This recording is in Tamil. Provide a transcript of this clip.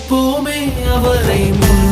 துதிப்போமே அவரை முன்